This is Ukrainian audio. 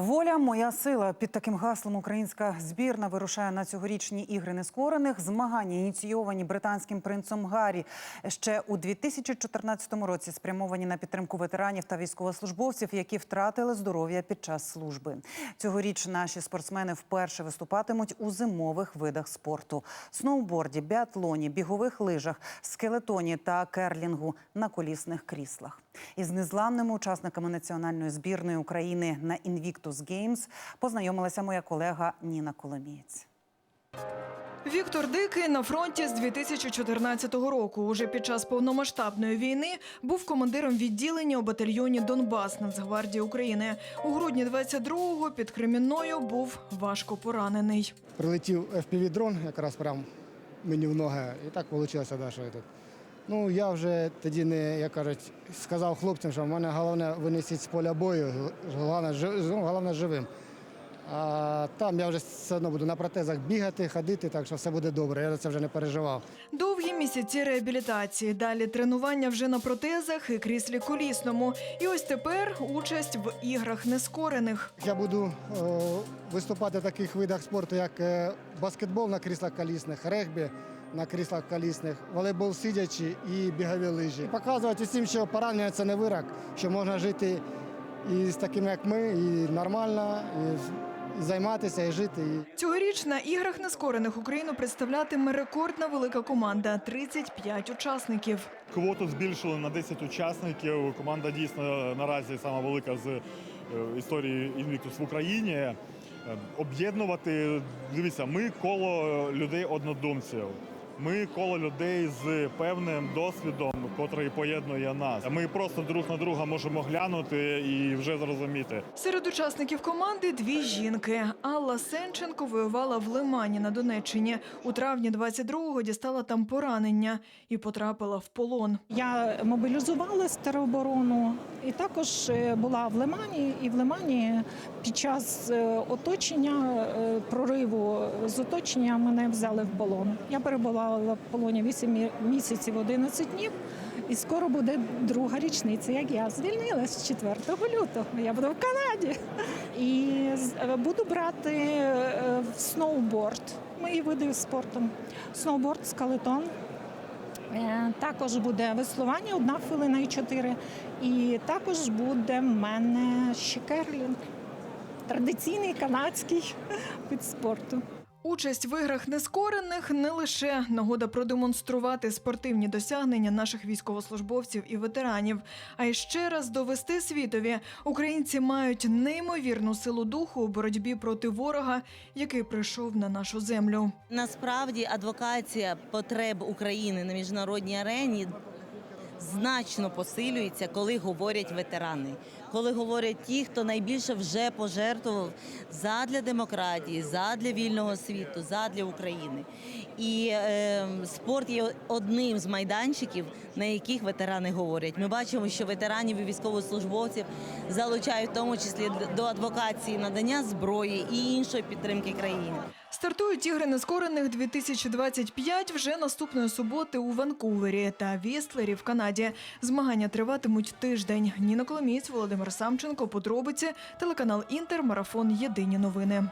Воля моя сила під таким гаслом українська збірна вирушає на цьогорічні ігри нескорених. Змагання ініційовані британським принцом Гаррі ще у 2014 році, спрямовані на підтримку ветеранів та військовослужбовців, які втратили здоров'я під час служби. Цьогоріч наші спортсмени вперше виступатимуть у зимових видах спорту: сноуборді, біатлоні, бігових лижах, скелетоні та керлінгу на колісних кріслах. Із незламними учасниками національної збірної України на Invictus Games познайомилася моя колега Ніна Коломієць. Віктор Дикий на фронті з 2014 року. Уже під час повномасштабної війни був командиром відділення у батальйоні Донбас Нацгвардії України. У грудні 22-го під Кремінною був важко поранений. Прилетів FPV-дрон якраз прям мені в ноги. І так вийшло, що я тут. Ну, я вже тоді не, як кажуть, сказав хлопцям, що в мене головне винесіть з поля бою, головне, ну, головне живим. А там я вже все одно буду на протезах бігати, ходити, так що все буде добре. Я за це вже не переживав. Довгі місяці реабілітації, далі тренування вже на протезах і кріслі колісному. І ось тепер участь в іграх нескорених. Я буду е, виступати в таких видах спорту, як е, баскетбол на кріслах колісних, регбі на кріслах колісних, волейбол сидячи і бігові лижі. І показувати усім, що поранення це не вирок, що можна жити і з такими, як ми, і нормально, і, займатися, і жити. Цьогоріч на іграх нескорених Україну представлятиме рекордна велика команда 35 учасників. Квоту збільшили на 10 учасників. Команда дійсно наразі сама велика з е, історії Invictus в Україні. Е, Об'єднувати, дивіться, ми коло людей однодумців. Ми коло людей з певним досвідом, котрий поєднує нас. Ми просто друг на друга можемо глянути і вже зрозуміти. Серед учасників команди дві жінки. Алла Сенченко воювала в Лимані на Донеччині. У травні 22-го дістала там поранення і потрапила в полон. Я мобілізувалась в тероборону і також е, була в Лимані. І в Лимані під час е, оточення е, прориву з оточення мене взяли в полон. Я перебувала в полоні 8 місяців 11 днів. І скоро буде друга річниця, як я звільнилась 4 лютого. Я буду в Канаді і е, буду брати е, сноуборд. Мої види спорту. Сноуборд, скалетон, Е, Також буде веслування, одна хвилина і чотири. І також буде в мене ще керлінг. Традиційний канадський вид спорту. Участь в іграх нескорених не лише нагода продемонструвати спортивні досягнення наших військовослужбовців і ветеранів, а й ще раз довести світові, українці мають неймовірну силу духу у боротьбі проти ворога, який прийшов на нашу землю. Насправді адвокація потреб України на міжнародній арені значно посилюється, коли говорять ветерани, коли говорять ті, хто найбільше вже пожертвував задля демократії, задля вільного світу, задля України. І е, спорт є одним з майданчиків, на яких ветерани говорять. Ми бачимо, що ветеранів і військовослужбовців залучають в тому числі до адвокації надання зброї і іншої підтримки країни. Стартують ігри нескорених 2025 вже наступної суботи у Ванкувері та Вістлері в Канаді. Змагання триватимуть тиждень. Ніна Коломієць, Володимир Самченко, подробиці, телеканал Інтер, марафон Єдині новини.